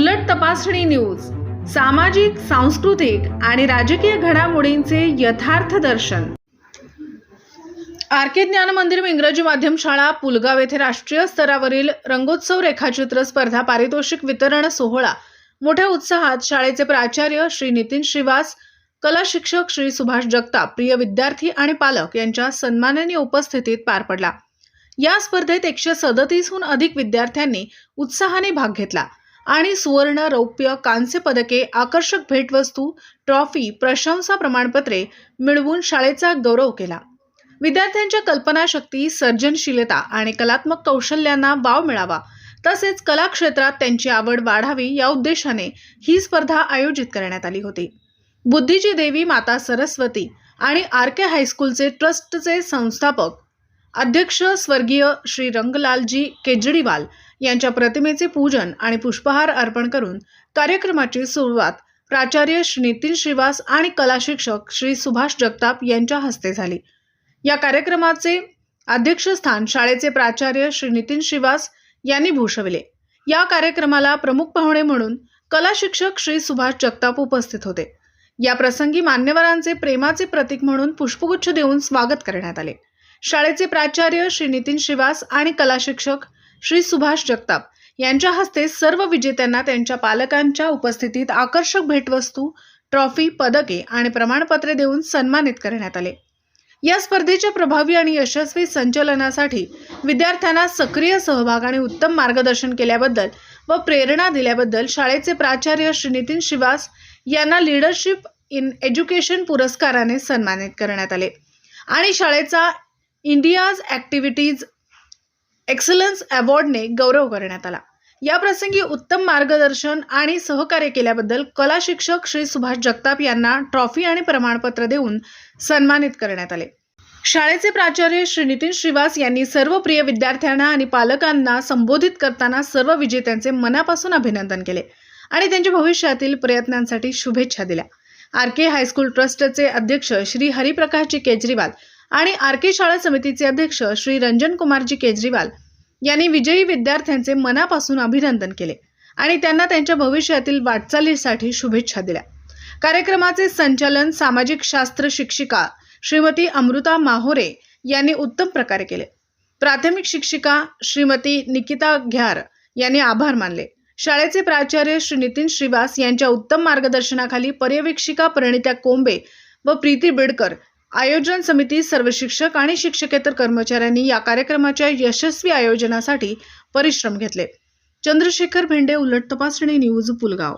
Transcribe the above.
उलट तपासणी न्यूज सामाजिक सांस्कृतिक आणि राजकीय घडामोडींचे यथार्थ दर्शन. आर के ज्ञान मंदिर इंग्रजी माध्यम शाळा पुलगाव येथे राष्ट्रीय स्तरावरील रंगोत्सव रेखाचित्र स्पर्धा पारितोषिक वितरण सोहळा. मोठ्या उत्साहात शाळेचे प्राचार्य श्री नितीन श्रीवास कला शिक्षक श्री सुभाष जगताप प्रिय विद्यार्थी आणि पालक यांच्या सन्माननीय उपस्थितीत पार पडला. या स्पर्धेत एकशे सदतीसहून अधिक विद्यार्थ्यांनी उत्साहाने भाग घेतला. आणि सुवर्ण रौप्य कांस्य पदके आकर्षक भेटवस्तू ट्रॉफी प्रशंसा प्रमाणपत्रे मिळवून शाळेचा गौरव केला. विद्यार्थ्यांच्या कल्पनाशक्ती सर्जनशीलता आणि कलात्मक कौशल्यांना वाव मिळावा. तसेच कला क्षेत्रात त्यांची आवड वाढावी या उद्देशाने ही स्पर्धा आयोजित करण्यात आली होती. बुद्धीची देवी माता सरस्वती आणि आर के हायस्कूलचे ट्रस्टचे संस्थापक अध्यक्ष स्वर्गीय श्री रंगलालजी केजरीवाल यांच्या प्रतिमेचे पूजन आणि पुष्पहार अर्पण करून कार्यक्रमाची सुरुवात प्राचार्य श्री नितीन श्रीवास आणि कला शिक्षक श्री सुभाष जगताप यांच्या हस्ते झाली. या कार्यक्रमाचे अध्यक्षस्थान शाळेचे प्राचार्य श्री नितीन श्रीवास यांनी भूषविले. या कार्यक्रमाला प्रमुख पाहुणे म्हणून कला शिक्षक श्री सुभाष जगताप उपस्थित होते. या प्रसंगी मान्यवरांचे प्रेमाचे प्रतीक म्हणून पुष्पगुच्छ देऊन स्वागत करण्यात आले. शाळेचे प्राचार्य श्री नितीन श्रीवास आणि कला शिक्षक श्री सुभाष जगताप यांच्या हस्ते सर्व विजेत्यांना त्यांच्या पालकांच्या उपस्थितीत आकर्षक भेटवस्तू ट्रॉफी पदके आणि प्रमाणपत्रे देऊन सन्मानित करण्यात आले. या स्पर्धेच्या प्रभावी आणि यशस्वी संचलनासाठी विद्यार्थ्यांना सक्रिय सहभाग आणि उत्तम मार्गदर्शन केल्याबद्दल व प्रेरणा दिल्याबद्दल शाळेचे प्राचार्य श्री नितीन श्रीवास यांना लीडरशिप इन एज्युकेशन पुरस्काराने सन्मानित करण्यात आले. आणि शाळेचा इंडियाज ॲक्टिव्हिटीज एक्सलन्स अवॉर्डने गौरव करण्यात आला. या प्रसंगी उत्तम मार्गदर्शन आणि सहकार्य केल्याबद्दल कला शिक्षक श्री सुभाष जगताप यांना ट्रॉफी आणि प्रमाणपत्र देऊन सन्मानित करण्यात आले. शाळेचे प्राचार्य श्री नितीन श्रीवास यांनी सर्व प्रिय विद्यार्थ्यांना आणि पालकांना संबोधित करताना सर्व विजेत्यांचे मनापासून अभिनंदन केले आणि त्यांच्या भविष्यातील प्रयत्नांसाठी शुभेच्छा दिल्या. आर के हायस्कूल ट्रस्टचे अध्यक्ष श्री हरिप्रकाशजी केजरीवाल आणि आरके शाळा समितीचे अध्यक्ष श्री रंजन कुमारजी केजरीवाल यांनी विजयी विद्यार्थ्यांचे मनापासून अभिनंदन केले आणि त्यांना त्यांच्या भविष्यातील वाटचालीसाठी शुभेच्छा दिल्या. कार्यक्रमाचे संचालन सामाजिक शास्त्र शिक्षिका श्रीमती अमृता माहोरे यांनी उत्तम प्रकारे केले. प्राथमिक शिक्षिका श्रीमती निकिता घ्यार यांनी आभार मानले. शाळेचे प्राचार्य श्री नितीन श्रीवास यांच्या उत्तम मार्गदर्शनाखाली पर्यवेक्षिका परिणित्या कोंबे व प्रीती बिडकर आयोजन समिती सर्व शिक्षक आणि शिक्षकेतर कर्मचाऱ्यांनी या कार्यक्रमाच्या यशस्वी आयोजनासाठी परिश्रम घेतले. चंद्रशेखर भेंडे उलट तपासणी न्यूज पुलगाव.